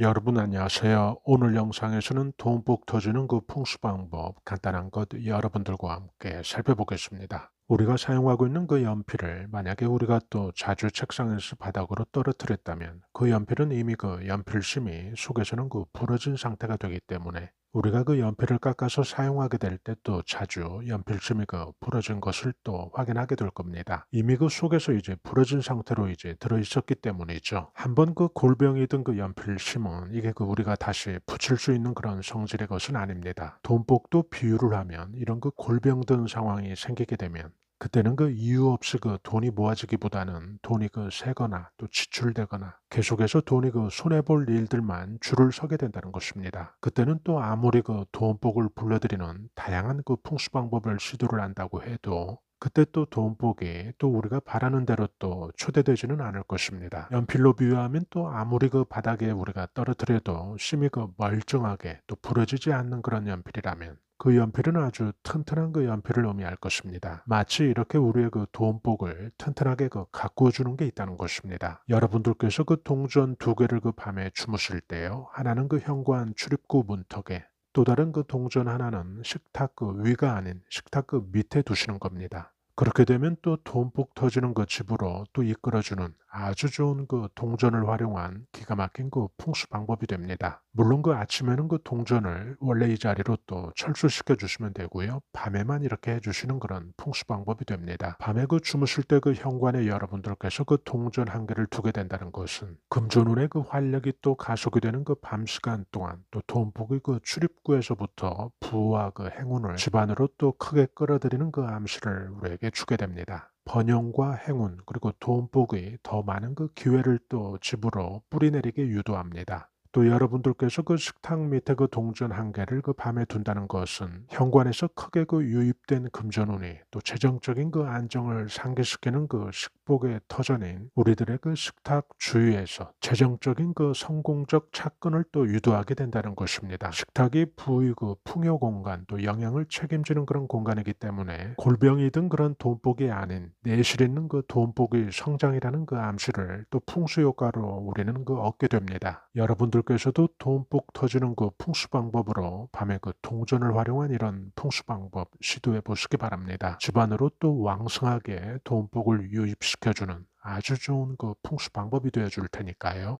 여러분 안녕하세요. 오늘 영상에서는 돈복 터지는 그 풍수 방법 간단한 것 여러분들과 함께 살펴보겠습니다. 우리가 사용하고 있는 그 연필을 만약에 우리가 또 자주 책상에서 바닥으로 떨어뜨렸다면 그 연필은 이미 그 연필심이 속에서는 그 부러진 상태가 되기 때문에 우리가 그 연필을 깎아서 사용하게 될 때 또 자주 연필심이 그 부러진 것을 또 확인하게 될 겁니다. 이미 그 속에서 이제 부러진 상태로 이제 들어 있었기 때문이죠. 한번 그 골병이 든 그 연필심은 이게 그 우리가 다시 붙일 수 있는 그런 성질의 것은 아닙니다. 돈복도 비유를 하면 이런 그 골병 든 상황이 생기게 되면 그때는 그 이유 없이 그 돈이 모아지기보다는 돈이 그 새거나 또 지출되거나 계속해서 돈이 그 손해볼 일들만 줄을 서게 된다는 것입니다. 그때는 또 아무리 그 돈복을 불러들이는 다양한 그 풍수 방법을 시도를 한다고 해도 그때 또 돈복이 또 우리가 바라는 대로 또 초대되지는 않을 것입니다. 연필로 비유하면 또 아무리 그 바닥에 우리가 떨어뜨려도 심이 그 멀쩡하게 또 부러지지 않는 그런 연필이라면 그 연필은 아주 튼튼한 그 연필을 의미할 것입니다. 마치 이렇게 우리의 그 돈복을 튼튼하게 그 가꾸어 주는 게 있다는 것입니다. 여러분들께서 그 동전 두 개를 그 밤에 주무실 때요. 하나는 그 현관 출입구 문턱에 또 다른 그 동전 하나는 식탁 그 위가 아닌 식탁 그 밑에 두시는 겁니다. 그렇게 되면 또 돈복 터지는 그 집으로 또 이끌어주는 아주 좋은 그 동전을 활용한 기가 막힌 그 풍수 방법이 됩니다. 물론 그 아침에는 그 동전을 원래 이 자리로 또 철수시켜 주시면 되고요. 밤에만 이렇게 해주시는 그런 풍수 방법이 됩니다. 밤에 그 주무실 때 그 현관에 여러분들께서 그 동전 한 개를 두게 된다는 것은 금전운의 그 활력이 또 가속이 되는 그 밤 시간 동안 또 돈복의 그 출입구에서부터 부와 그 행운을 집안으로 또 크게 끌어들이는 그 암시를 우리에게 주게 됩니다. 번영과 행운 그리고 돈복의 더 많은 그 기회를 또 집으로 뿌리내리게 유도합니다. 또 여러분들께서 그 식탁 밑에 그 동전 한 개를 그 밤에 둔다는 것은 현관에서 크게 그 유입된 금전운이 또 재정적인 그 안정을 상기시키는 그 식복의 터전인 우리들의 그 식탁 주위에서 재정적인 그 성공적 착근을 또 유도하게 된다는 것입니다. 식탁이 부의 그 풍요 공간 또 영향을 책임지는 그런 공간이기 때문에 골병이든 그런 돈복이 아닌 내실 있는 그 돈복의 성장이라는 그 암시를 또 풍수 효과로 우리는 그 얻게 됩니다. 여러분들 여러분들께서도 돈복 터지는 그 풍수 방법으로 밤에 그 동전을 활용한 이런 풍수 방법 시도해 보시기 바랍니다. 집안으로 또 왕성하게 돈복을 유입시켜주는 아주 좋은 그 풍수 방법이 되어줄 테니까요.